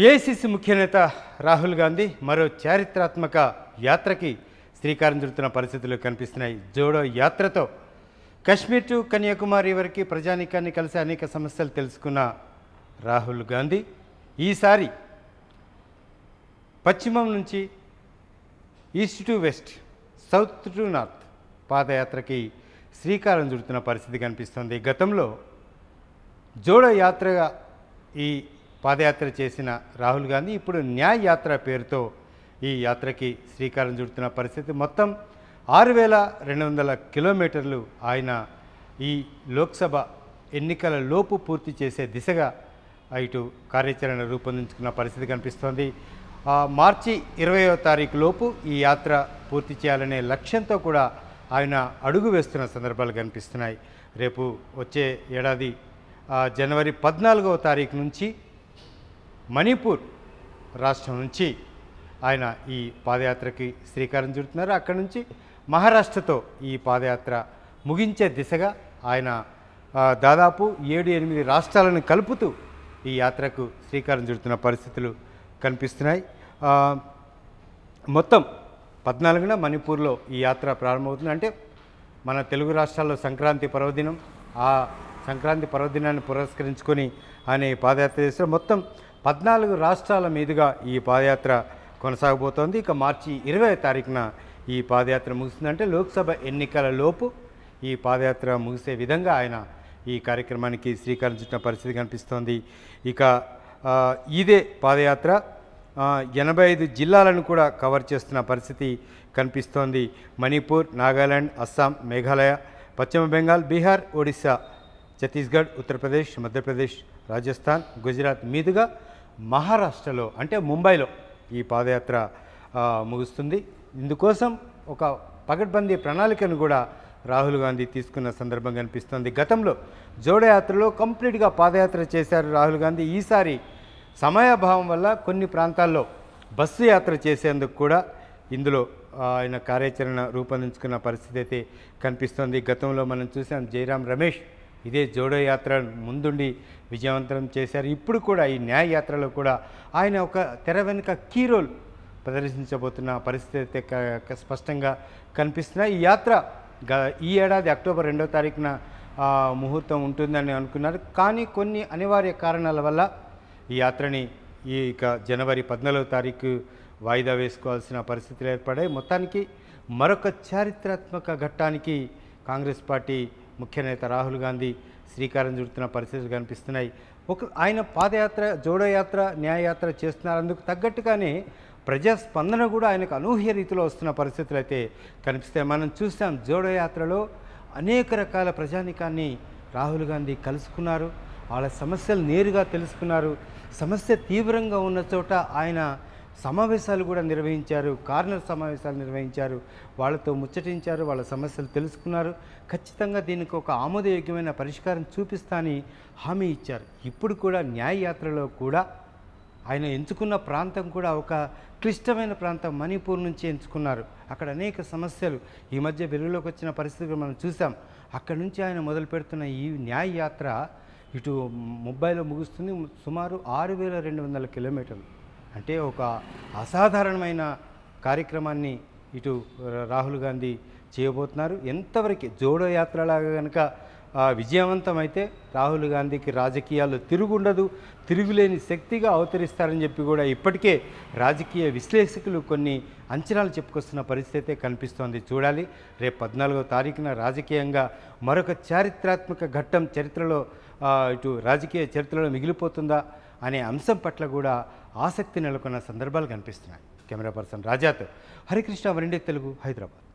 AICC ముఖ్యనేత Rahul Gandhi మరో చారిత్రాత్మక యాత్రకి శ్రీకారం చుడుతున్న పరిస్థితులు కనిపిస్తున్నాయి. జోడో యాత్రతో కశ్మీర్ టు కన్యాకుమారి వరకు ప్రజానీకాన్ని కలిసి అనేక సమస్యలు తెలుసుకున్న రాహుల్ గాంధీ ఈసారి పశ్చిమం నుంచి east to west south to north పాదయాత్రకి శ్రీకారం చుడుతున్న పరిస్థితి కనిపిస్తుంది. గతంలో జోడో యాత్రగా ఈ పాదయాత్ర చేసిన రాహుల్ గాంధీ ఇప్పుడు న్యాయ యాత్ర పేరుతో ఈ యాత్రకి శ్రీకారం చుడుతున్న పరిస్థితి. మొత్తం ఆరు వేల రెండు వందల కిలోమీటర్లు ఆయన ఈ లోక్సభ ఎన్నికల లోపు పూర్తి చేసే దిశగా ఇటు కార్యాచరణ రూపొందించుకున్న పరిస్థితి కనిపిస్తోంది. మార్చి ఇరవయో తారీఖు లోపు ఈ యాత్ర పూర్తి చేయాలనే లక్ష్యంతో కూడా ఆయన అడుగు వేస్తున్న సందర్భాలు కనిపిస్తున్నాయి. రేపు వచ్చే ఏడాది జనవరి పద్నాలుగవ తారీఖు నుంచి మణిపూర్ రాష్ట్రం నుంచి ఆయన ఈ పాదయాత్రకి శ్రీకారం చుడుతున్నారు. అక్కడి నుంచి మహారాష్ట్రతో ఈ పాదయాత్ర ముగించే దిశగా ఆయన దాదాపు ఏడు ఎనిమిది రాష్ట్రాలను కలుపుతూ ఈ యాత్రకు శ్రీకారం చుడుతున్న పరిస్థితులు కనిపిస్తున్నాయి. మొత్తం పద్నాలుగున మణిపూర్లో ఈ యాత్ర ప్రారంభమవుతుంది. అంటే మన తెలుగు రాష్ట్రాల్లో సంక్రాంతి పర్వదినం ఆ సంక్రాంతి పర్వదినాన్ని పురస్కరించుకొని ఆయన ఈ పాదయాత్ర చేస్తారు. మొత్తం పద్నాలుగు రాష్ట్రాల మీదుగా ఈ పాదయాత్ర కొనసాగబోతోంది. ఇక మార్చి ఇరవై తారీఖున ఈ పాదయాత్ర ముగిసిందంటే లోక్సభ ఎన్నికల లోపు ఈ పాదయాత్ర ముగిసే విధంగా ఆయన ఈ కార్యక్రమానికి శ్రీకారం చుట్టిన పరిస్థితి కనిపిస్తోంది. ఇక ఇదే పాదయాత్ర ఎనభై ఐదు జిల్లాలను కూడా కవర్ చేస్తున్న పరిస్థితి కనిపిస్తోంది. మణిపూర్ నాగాలాండ్ అస్సాం మేఘాలయ పశ్చిమ బెంగాల్ బీహార్ ఒడిశా ఛత్తీస్గఢ్ ఉత్తరప్రదేశ్ మధ్యప్రదేశ్ రాజస్థాన్ గుజరాత్ మీదుగా మహారాష్ట్రలో అంటే ముంబైలో ఈ పాదయాత్ర ముగుస్తుంది. ఇందుకోసం ఒక పగడ్బందీ ప్రణాళికను కూడా రాహుల్ గాంధీ తీసుకున్న సందర్భం కనిపిస్తోంది గతంలో జోడయాత్రలో కంప్లీట్గా పాదయాత్ర చేశారు రాహుల్ గాంధీ. ఈసారి సమయాభావం వల్ల కొన్ని ప్రాంతాల్లో బస్సు యాత్ర చేసేందుకు కూడా ఇందులో ఆయన కార్యాచరణ రూపొందించుకున్న పరిస్థితి అయితే కనిపిస్తోంది. గతంలో మనం చూసాం జయరాం రమేష్ ఇదే జోడో యాత్ర ముందుండి విజయవంతం చేశారు. ఇప్పుడు కూడా ఈ న్యాయ యాత్రలో కూడా ఆయన ఒక తెర వెనుక కీ రోల్ ప్రదర్శించబోతున్న పరిస్థితి అయితే స్పష్టంగా కనిపిస్తున్నాయి ఈ యాత్ర గ- ఈ ఏడాది అక్టోబర్ రెండో తారీఖున ముహూర్తం ఉంటుందని అనుకున్నారు. కానీ కొన్ని అనివార్య కారణాల వల్ల ఈ యాత్రని ఈ ఇక జనవరి పద్నాలుగో తారీఖు వాయిదా వేసుకోవాల్సిన పరిస్థితులు ఏర్పడాయి. మొత్తానికి మరొక చారిత్రాత్మక ఘట్టానికి కాంగ్రెస్ పార్టీ ముఖ్య నేత రాహుల్ గాంధీ శ్రీకారం చుడుతున్న పరిస్థితులు కనిపిస్తున్నాయి. ఒక ఆయన పాదయాత్ర జోడో యాత్ర న్యాయయాత్ర చేస్తున్నారు అందుకు తగ్గట్టుగానే ప్రజాస్పందన కూడా ఆయనకు అనూహ్య రీతిలో వస్తున్న పరిస్థితులు అయితే కనిపిస్తాయి. మనం చూసాం జోడో యాత్రలో అనేక రకాల ప్రజానికాన్ని రాహుల్ గాంధీ కలుసుకున్నారు. వాళ్ళ సమస్యలు నేరుగా తెలుసుకున్నారు. సమస్య తీవ్రంగా ఉన్న చోట ఆయన సమావేశాలు కూడా నిర్వహించారు కార్నర్ సమావేశాలు నిర్వహించారు. వాళ్ళతో ముచ్చటించారు వాళ్ళ సమస్యలు తెలుసుకున్నారు. ఖచ్చితంగా దీనికి ఒక ఆమోదయోగ్యమైన పరిష్కారం చూపిస్తా అని హామీ ఇచ్చారు. ఇప్పుడు కూడా న్యాయయాత్రలో కూడా ఆయన ఎంచుకున్న ప్రాంతం కూడా ఒక క్లిష్టమైన ప్రాంతం మణిపూర్ నుంచి ఎంచుకున్నారు. అక్కడ అనేక సమస్యలు. ఈ మధ్య వెలుగులోకి వచ్చిన పరిస్థితులు మనం చూసాం అక్కడి నుంచి ఆయన మొదలు పెడుతున్న ఈ న్యాయయాత్ర ఇటు ముంబైలో ముగుస్తుంది. సుమారు ఆరు వేల రెండు వందల కిలోమీటర్లు. అంటే ఒక అసాధారణమైన కార్యక్రమాన్ని ఇటు రాహుల్ గాంధీ చేయబోతున్నారు. ఎంతవరకు జోడో యాత్రలాగా కనుక ఆ, విజయవంతమైతే రాహుల్ గాంధీకి రాజకీయాల్లో తిరుగుండదు తిరుగులేని శక్తిగా అవతరిస్తారని చెప్పి కూడా ఇప్పటికే రాజకీయ విశ్లేషకులు కొన్ని అంచనాలు చెప్పుకొస్తున్న పరిస్థితి కనిపిస్తోంది చూడాలి. రేపు పద్నాలుగో తారీఖున రాజకీయంగా మరొక చారిత్రాత్మక ఘట్టం చరిత్రలో ఇటు రాజకీయ చరిత్రలో మిగిలిపోతుందా అనే అంశం పట్ల కూడా ఆసక్తి నెలకొన్న సందర్భాలు కనిపిస్తున్నాయి. కెమెరా పర్సన్ రాజాతో. హరికృష్ణ వరిండే తెలుగు హైదరాబాద్.